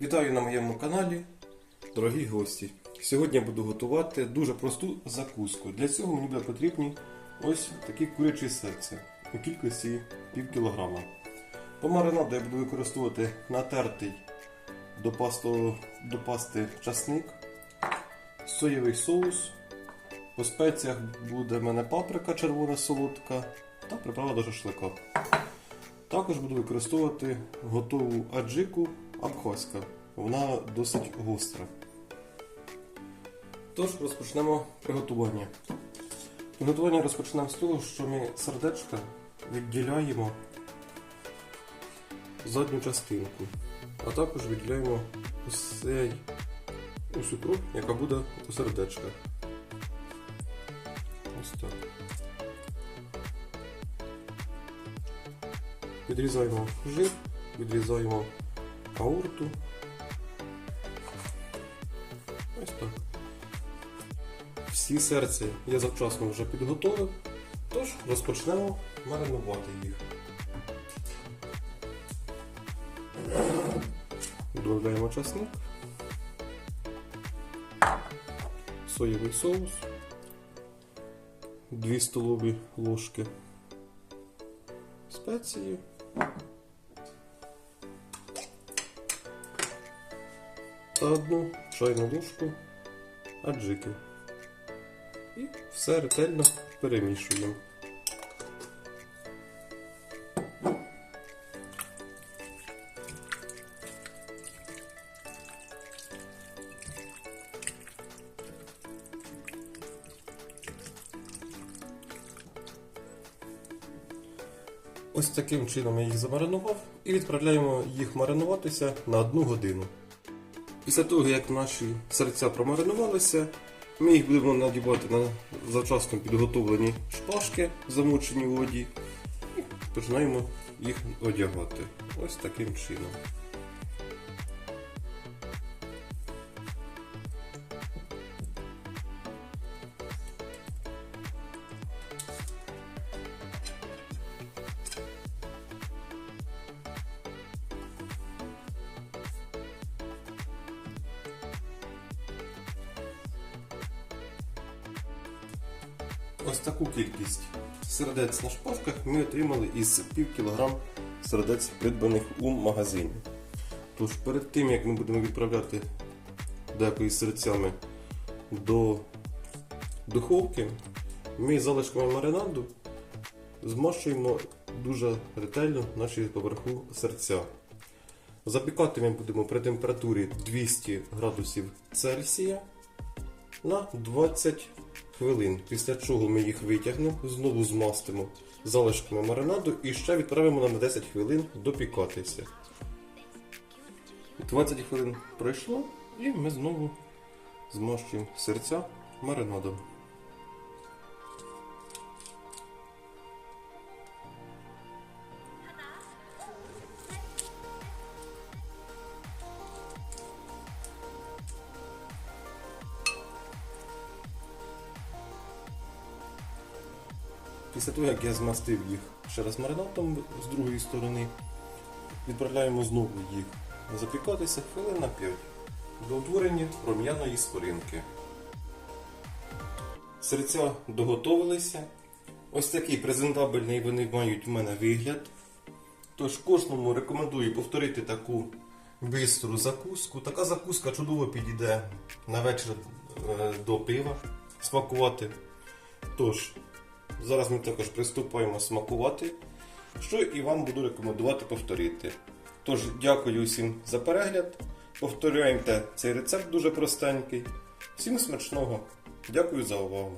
Вітаю на моєму каналі, дорогі гості. Сьогодні я буду готувати дуже просту закуску. Для цього мені буде потрібні ось такі курячі серця у кількості пів кілограма. По маринаду я буду використовувати натертий до, пасту, до пасти часник, соєвий соус. По спеціях буде в мене паприка червона солодка та приправа до шашлика. Також буду використовувати готову аджику абхазька. Вона досить гостра. Тож розпочнемо приготування. Приготування розпочнемо з того, що ми сердечка відділяємо задню частинку, а також відділяємо усей, усю кров, яка буде у сердечках. Ось так. Відрізаємо жир, відрізаємо аорту. Ось так. Всі серця я завчасно вже підготовив, тож розпочнемо маринувати їх. Додаємо часник, соєвий соус, 2 столові ложки спеції. Та одну чайну ложку аджики. І все ретельно перемішуємо. Ось таким чином я їх замаринував і відправляємо їх маринуватися на одну годину. Після того, як наші серця промаринувалися, ми їх будемо надівати на завчасно підготовлені шпажки, замочені в воді, і починаємо їх одягати. Ось таким чином. Ось таку кількість сердець на шпажках ми отримали із пів кілограм сердець, придбаних у магазині. Тож перед тим як ми будемо відправляти декої серцями до духовки, ми залишками маринаду змащуємо дуже ретельно наші поверху серця. Запікати ми будемо при температурі 200 градусів Цельсія на 20 хвилин. Після чого ми їх витягнемо, знову змастимо залишками маринаду і ще відправимо на 10 хвилин допікатися. 20 хвилин пройшло і ми знову змащуємо серця маринадом. Після того, як я змастив їх ще раз маринадом з другої сторони, відправляємо знову їх запікатися хвилин на 5 до утворення рум'яної скоринки. Серця доготовилися. Ось такий презентабельний вони мають в мене вигляд. Тож кожному рекомендую повторити таку бистру закуску. Така закуска чудово підійде на вечір е, до пива смакувати. Тож, Зараз ми також приступаємо смакувати, що і вам буду рекомендувати повторити. Тож, дякую усім за перегляд. Повторюємо цей рецепт дуже простенький. Всім смачного! Дякую за увагу!